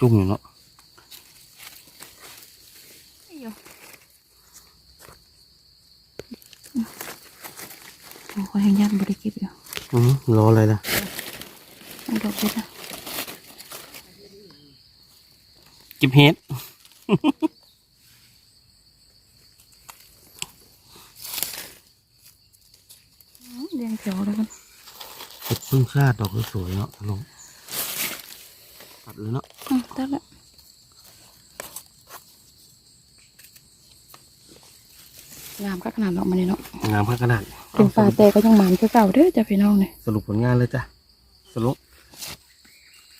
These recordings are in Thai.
จุ่มอยู่เนาะคนแห่งยันบริกิบอยู่อือรออะไรล่ะต้องดอกเด็ดนะจิบเฮ็ดเรียงแถวแล้วกันเห็ดพึ่งชาติดอกสวยๆเนาะลงตัดเลยเนาะอืม ได้ละงามก็ขนาดดอกมันนี่เนาะงามพักขนาดเป็นปลาแต่ก็ยังหมันคือเก่าเด้อจ้ะพี่น้องเนี่ยสรุปผลงานเลยจ้ะสรุป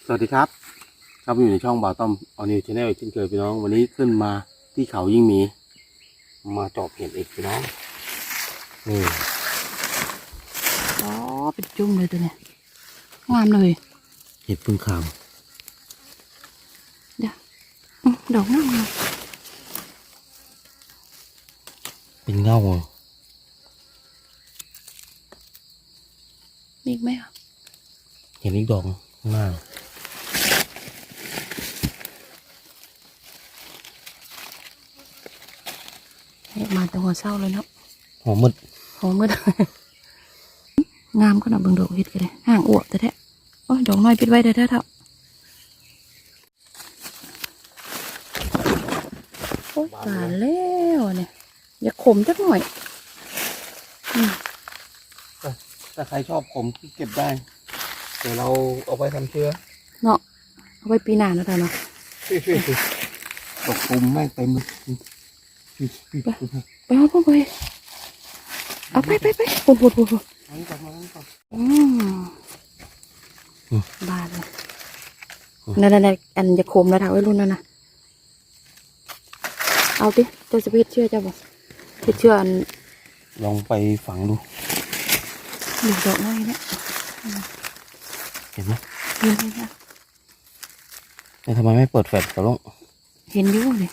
สวัสดีครับ ครับอยู่ในช่องบ่าวต้อมออนิวชาแนลเช่นเคยพี่น้อง วันนี้ขึ้นมาที่เขายิ่งมี มาจอบเห็ดอีกพี่น้องนี่อ๋อเป็นจุ่มเลยตัวเนี่ยงามเลย เห็ดพึ่งขาม เดี๋ยว อืมดอกงามงามเป็นเงาอะมีอีกไหมอะเห็นอีกดอกข้างหน้าเฮ็ อ้ยดอกน้อยปิดไว้ได้แท้เท่าโอ้ยตายแล้วเนี่ย อย่าขมจักหน่อยอืมถ้าใครชอบผมเก็บได้ เดี๋ยวเราเอาไปทำเชื้อ เนาะเอาไปปีหน้าแล้วกันเนาะตกปุ่มแม่งเต็มเลยไปเอาไปเอาไปไปไปปุ่นปุ่นปุ่นปุ่นมานี่ก่อนมานี่ก่อนอืมอืมบานเลยอืมนั่นนั่นๆอันจะขมแล้วถาไว้รุ่นนั่นนะ เอาดิเจะสปีดเชื่อเจ้าบ่เฮ็ดเชื่ออันลองไปฝังดูหนึ่งดอกน้อยเนี่ยเห็นไหมเห็นไหมคะแล้วทำไมไม่เปิดแฟลชกับลงเห็นอยู่เลย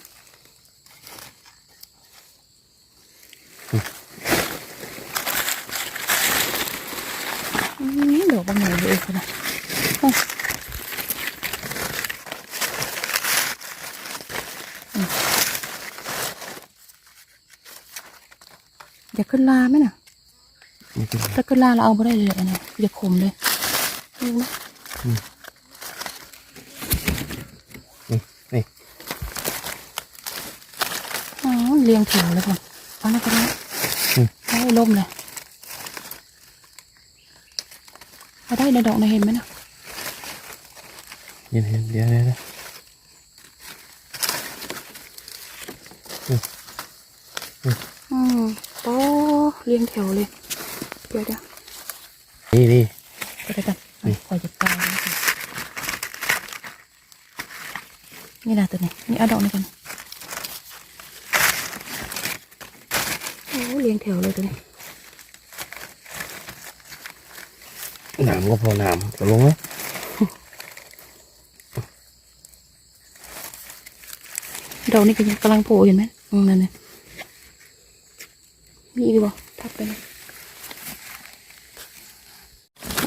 อืมดอกบางหน่อยเลยคนน่ะโอ้อืม อย่าขึ้นลาไหมน่ะไม่เป็นไรถ้าขึ้นลาเราเอาไม่ได้เลยอันนี้อย่าขมเลยนี่นะนี่นี่อ๋อเรียงแถวเลยก่อนเอาแล้วก็ได้ได้ล่มเลยเอาได้ในดอกในเห็นไหมนะเดี๋ยวเดี๋ยวเดี๋ยวเดี๋ยว อืมโอ้ เรียงแถวเลยเดี๋ยวเดี๋ยวนี่นี่เดี๋ยวกันคอยจะตายนะคะนี่นะตัวนี้นี่เอาดอกนี้กันโอ้เรียงแถวเลยตัวนี้หนามก็พอหนามจะลงไหมดอกนี้ก็ยังกำลังโผล่เห็นไหมอืมนั่นน่ะมีอีกบ่ ทับไปนะ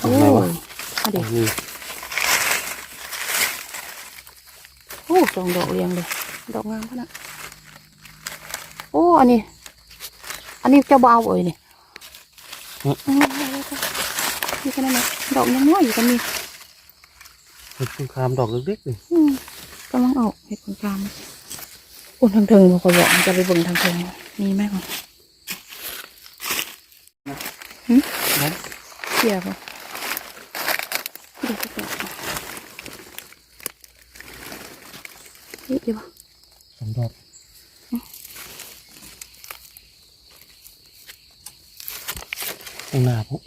โอ้ยเอาดินี่โอ้สองดอกเรียงเลย ดอกงามขนาดโอ้อันนี้ อันนี้เจ้าบ่าวเอ้ยนี่อืมเอาเลยค่ะนี่ก็นั่นแหละดอกยังน้อยอยู่กันนี่เห็ดพึ่งคามดอกเล็กๆเลยอืมกำลังออกเห็ดผลกลางอุ่นทางเทิงบอกว่ามันจะไปเบิ่งทางเทิงมีไหมคะนะ เกี่ยวปะเดี๋ยวจะแกะนี่ดีปะสองดอกข้างหน้าพวก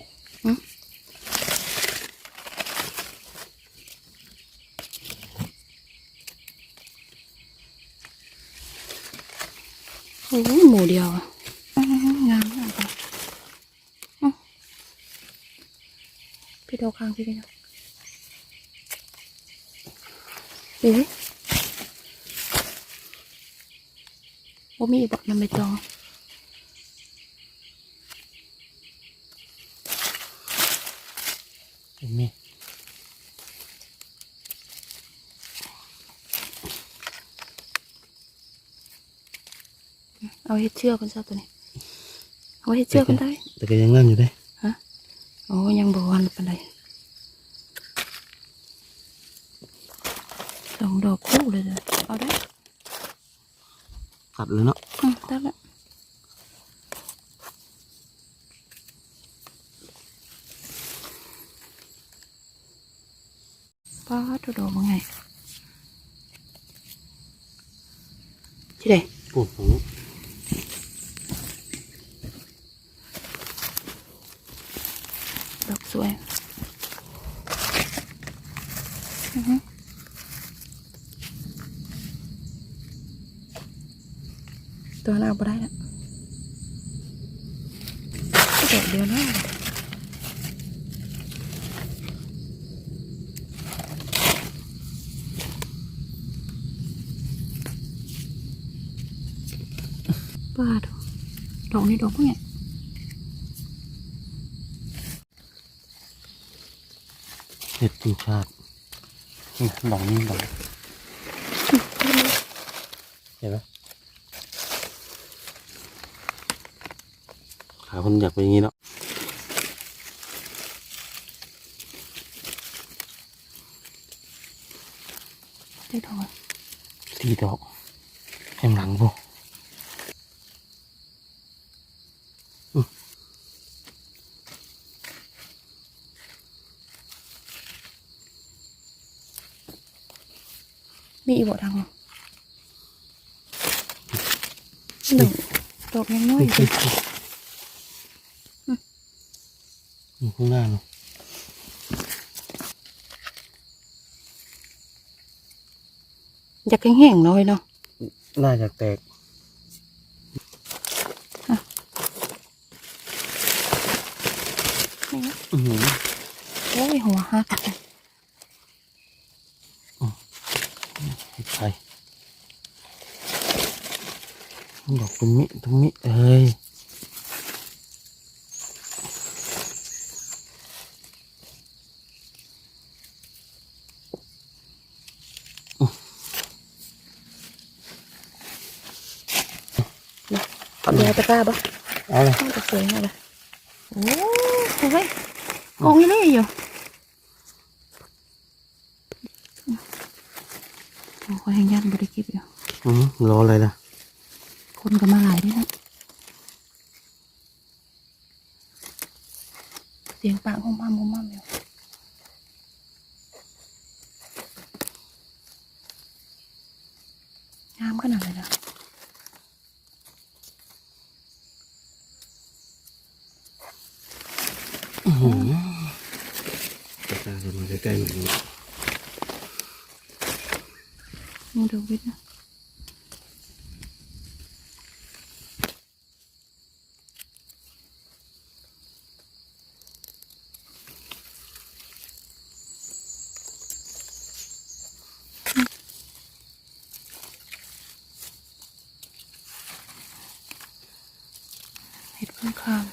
โอ้ยหมูเดียวอะ เอาข้างพี่กันเอ๊ะโอ้มีอีกบอกนำไปตองมีเอาให้เชื่อกกันซะตัวนี้ เอาให้เชื่อกกันได้แต่ก็ยังนั่งอยู่ได้ฮะโอ้ยังบวมปานใด สองดอกคู่เลยเลยเอาได้ตัดเลยเนาะ อืมได้ละป้า ตัวดอกว่าไงที่ไหนปลูกตรงนี้ดอกสวยอือฮึตัวนั้นเอาไปได้ละดอกเดียวนะป้าดอกดอกนี้ดอกว่าไงเห็ดกินชาตินี่ดอกนี้ดอกเห็นไหม ขาคนอยากเป็นอย่างนี้เนาะได้ดอกทีดอกแข็งหลังพวกมีอีกบ่ทางเหรอหนึ่งดอกยังน้อยอยู่ นี่ข้างหน้าเนาะอยากแห้งๆหน้อยเนาะน่าจะแตก นี่นะ อือหือ โอ้ยหัวหักเลย เห็ดไข่ดอกตรงนี้ตรงนี้เอ้ย Ừ. เอาเดี๋ยวตะกร้าบ่เอาเลยเอาจะสวยมากเลยโอ้โหยกองนี่อยู่โอ้ยยังยันบริกิบอยู่อือรออะไรล่ะ คนก็มาหลายด้วยนะเสียงปากห้องมั่มห้องมั่มอยู่งามขนาดเลยนะ อือหือจะ ตาจะมาใกล้ๆหน่อยนี้ มึงดูวิทย์นะเห็ดพึ่งคาม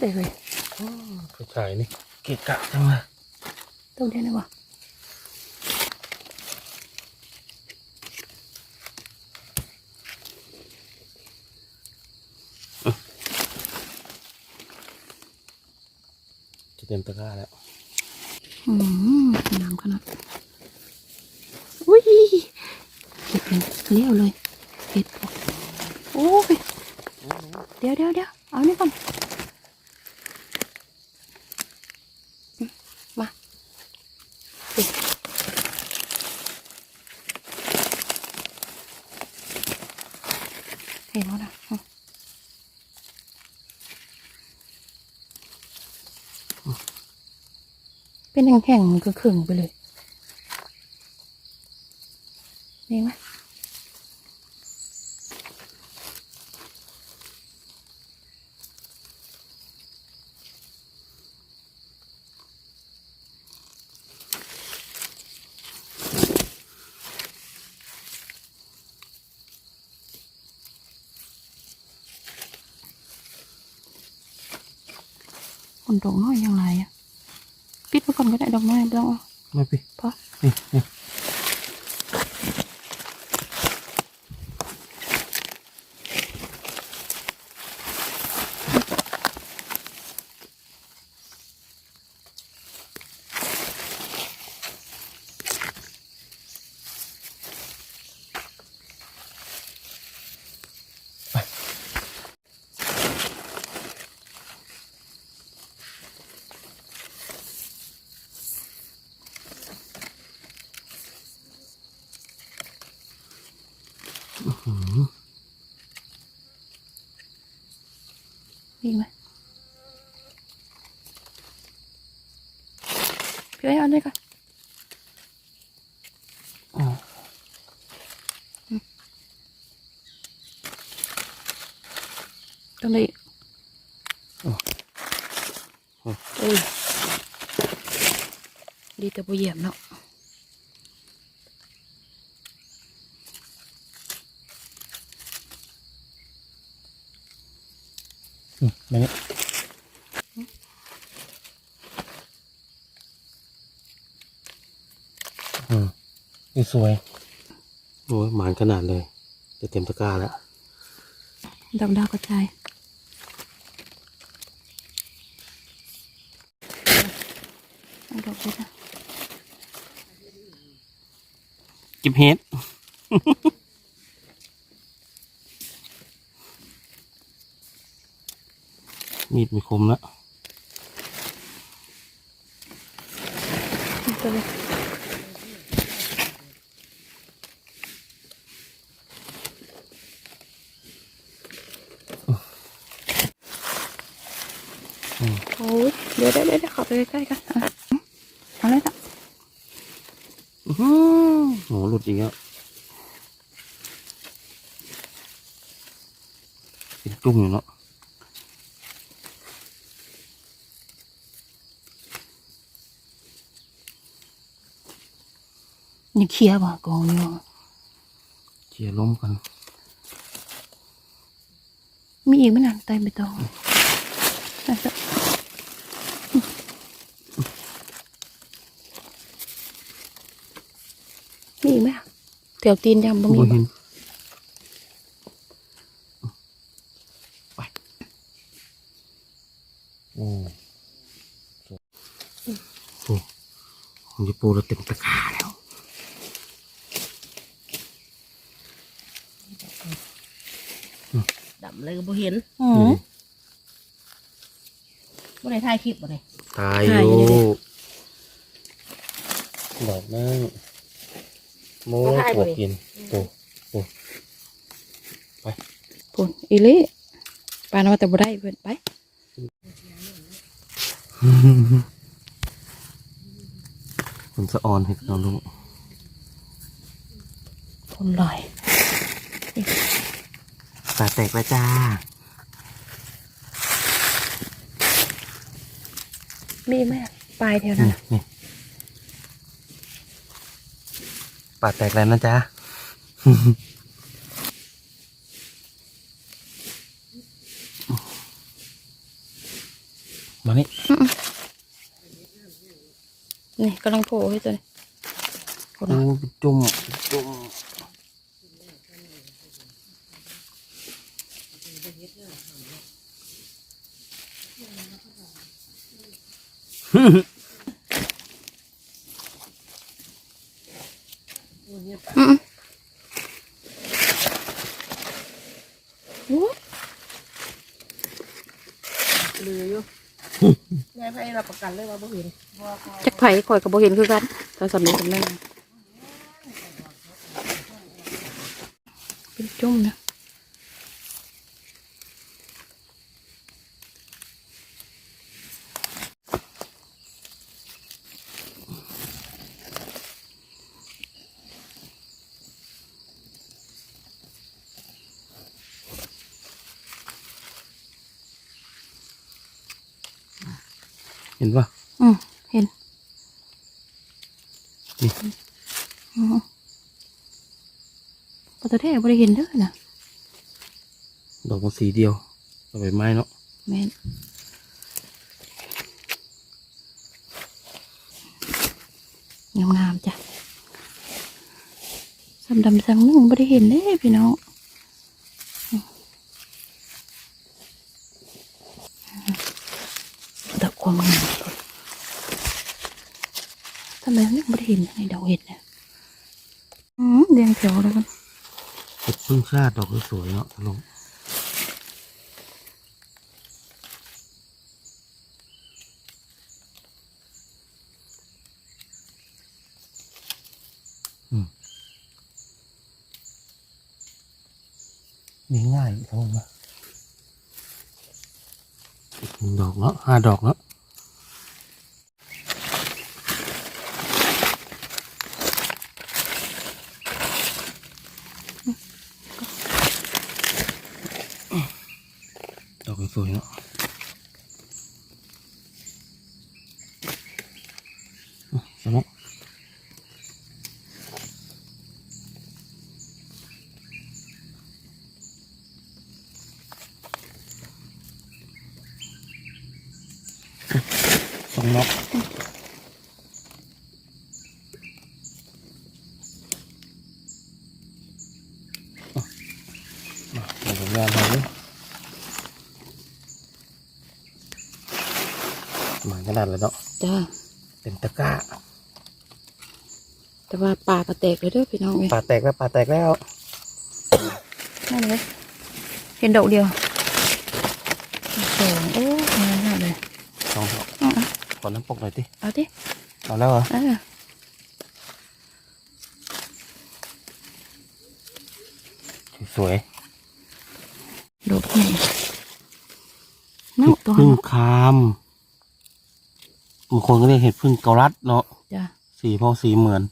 ได้เลยผู้ชายนี่เกะกะจังเลยตรงเดียวนะวะจะเต็มตะกร้าแล้วอืมน้ำขนาดอุ้ยเห็ดเป็นเลี้ยวเลยเห็ดบอกโอ้ยเดี๋ยวเดี๋ยวเดี๋ยวเอานี่ก่อนอืมมาสิเห็นแล้วนะอืม เป็นแข็งๆคือขึงไปเลยนี่ไหมคนตรงน้อยยังไงอะ อนก็ได้ดอกไม้ไม่ต้องเอามาพี่พอนี่นี่ พี่ไอ้เอาเลยก่อนอ๋อตรงนี้โอ้ยดีแต่บ่เหยียบเนาะอืมมานี่อืมนี่ สวยโอ้ยหมานขนาดเลยจะเต็มตะกร้าแล้วดอกดาวกระจายเอาดอกไปนะกิบเฮดมีดไม่คมแล้วเอาไปเลย โอ้ยเดี๋ยวเดี๋ยวเดี๋ยวเขับไปใก ล้ๆกันเอาเลยนะอื้อหือโหหลุดอีกแล้วเป็นจุ่มอยู่เนาะยังเคลียร์บ่กองอยู่เชียร์ล้มกัน มีอีกไหมนั่นไตไม่ต้องนั่นจะมีอีกไหมอะ แถวตีนยำบ่มีบ่บ่เห็นไปโอ้โหของญี่ปุ่นเราเต็มตะกร้าแล้วดำเลยก็บ่เห็นอืมบ่ได้ถ่ายคลิปบ่ได้ตายถ่ายออยู่ยู่ดิดอกนั่ง โม่ปวกกินโอ้โอ้ปุ่นอีหลี่ปานว่าแต่บ่ได้เพิ่นไปคุณสะออนให้น้องลูกคนลอยตาแตกแล้วจ้ามีไหมอะปลายแถวนั้นี่น นี่ ปาดแตกแล้วนะจ๊ะมานี่นี่กำลังโผล่ให้ตัวนี้คนโอ้ละเป็นจุ่มจุ่ม嗯โอ้ เหลืออยู่แม่ให้รับ ประกันเลยว่าบ่เห็นจักไผ่ข่อยกับโบเห็นคือกันแต่สำเร็จสำเร็จเป็นจุ่มนะ เห็นปะอืมเห็นนี่อืมปตะเทศบริเห็นเด้อนะดอกมันสีเดียวเอาไปไม้เนาะแม่นงามๆจ้ะซ้ำดำซ้ำนึ่งไม่ได้เห็นเด้พี่น้องดอก ความงามทำไมยังไม่ได้เห็นไอ้ดอกเห็ดเนี่ยอืมเรียงแถวแล้วกันเห็ดพึ่งชาติดอกสวยๆเนาะสลุงอืมนี่ง่ายสลุงนะอีกหนึ่งดอกแล้วห้าดอกแล้วด สวยๆเนาะอะสมองสองล็อกอะมาเดี๋ยวผมงานให้ดู ห มายขนาดเลยเนาะจ้าเต็มตะกร้าแต่ว่าปลากระแตกเลยเด้อพี่น้องเอ้ยปลาแตกแล้วปลาแตกแล้วนั่นเลยเห็นดอกเดียวสองโอ้งามมากเลยสองดอกเอาเอาขอน้ำปกหน่อยดิเอาดิเอาแล้วเหรอเออสวยดอกนี่นั่งตัวพึ่งคาม บางคนก็เรียกเห็ดพึ่งเกาลัดเนาะจ้าสีพอสีเหมือน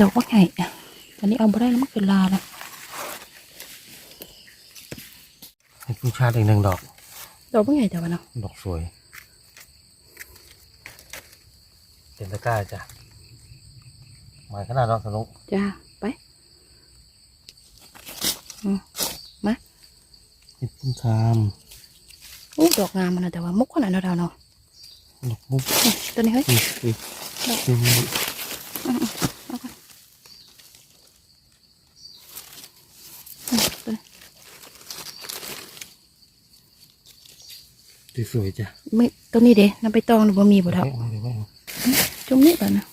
ดอกว่าไงอันนี้เอาไปได้แล้วมันคือลาแล้วเห็ดพึ่งชาติอีกหนึ่งดอก ดอกว่าไงแต่ว่าเนาะดอกสวยเต็มตะกร้าจ้ะหมายขนาดเนาะสนุกจ้าไปอืมมาเห็ดพึ่งคามโอ้ดอกงามมันนะแต่ว่ามุกขนาดเราเนาะ ดอกมุกนี่ตัวนี้เฮ้ยนี่นี่ดอกนี่อืมๆเอาก่อนอืมตัวนี้สวยๆจ้ะไม่ตัวนี้เด้น้ำไปตองหรือว่ามีบ่เท่าไม่เอาเดี๋ยวไม่เอาจุ่มนี่ก่อนนะ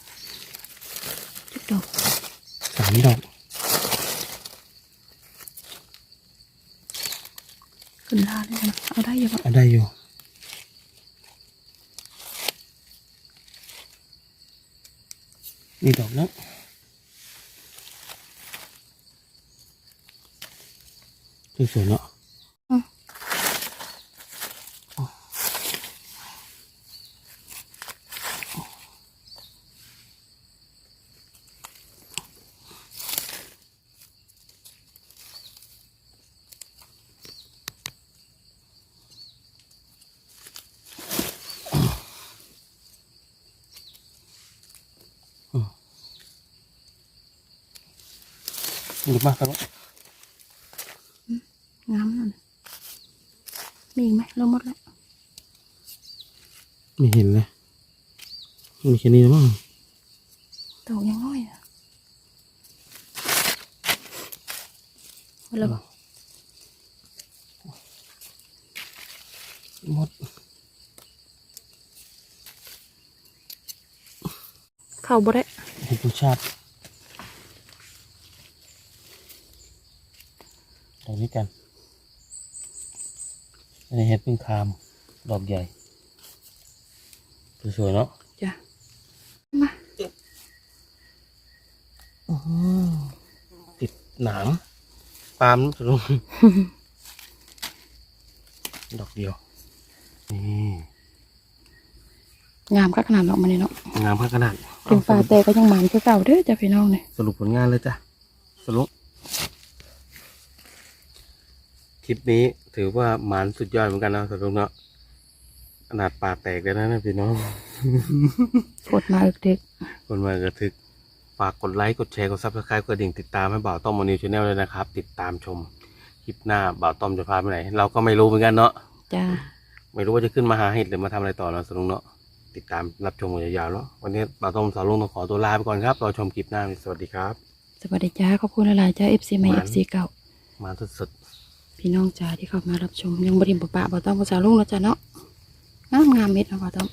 จุดดอกสามดอกขึ้นลาเลยนะเอาได้อยู่ปะเอาได้อยู่ นี่ดอกนะสวยๆเนาะ หรือมากครับงามนั่นมีอีกไหมเราหมดแล้วไม่เห็นเลยมีแค่นี้นะมั้งดอกยังน้อยอะหมดแล้วบ่หมดเข้าบ่ได้เห็นผู้ชาติ ดอกนี้กันอันนี้เห็ดพึ่งคาม ดอกใหญ่ สวยๆเนาะจ้ะมาติดหนามปาล์มสรุปดอกเดียว นี่งามคักขนาดดอกมันนี่เนาะงามมากขนาดถึงป่าแต่ก็ยังหมานคือเก่าเด้อจ้ะพี่น้องเนี่ยสรุปผลงานเลยจ้ะสรุป คลิปนี้ถือว่าหมานสุดยอดเหมือนกันนะสรุปเนาะขนาดปากแตกเลยนะนะพี่น้อง กดมาอึกเด็กคนมากระทึกฝากกดไลค์ กดแชร์ กดซับสไครต์กดดิ่งติดตามให้บ่าวต้อมมอนิวชาแนลเลยนะครับ ติดตามชม คลิปหน้าบ่าวต้อมจะพาไปไหน เราก็ไม่รู้เหมือนกันเนาะจ้า ไม่รู้ว่าจะขึ้นมาหาเห็ดหรือมาทำอะไรต่อเนาะสรุปเนาะติดตามรับชมกันยาวๆเนาะวันนี้บ่าวต้อมสาวลุงต้องขอตัวลาไปก่อนครับรอชมคลิปหน้าสวัสดีครับ สวัสดีจ้า ขอบคุณหลายๆจ้า FC ใหม่หวาน FC เก่า มาสุด พี่น้องจ๋าที่เข้ามารับชมยังบริมปะปะบ่ต้องภาษาลุงแล้วจ้าเนาะงามงามเม็ดนะบ่ต้อง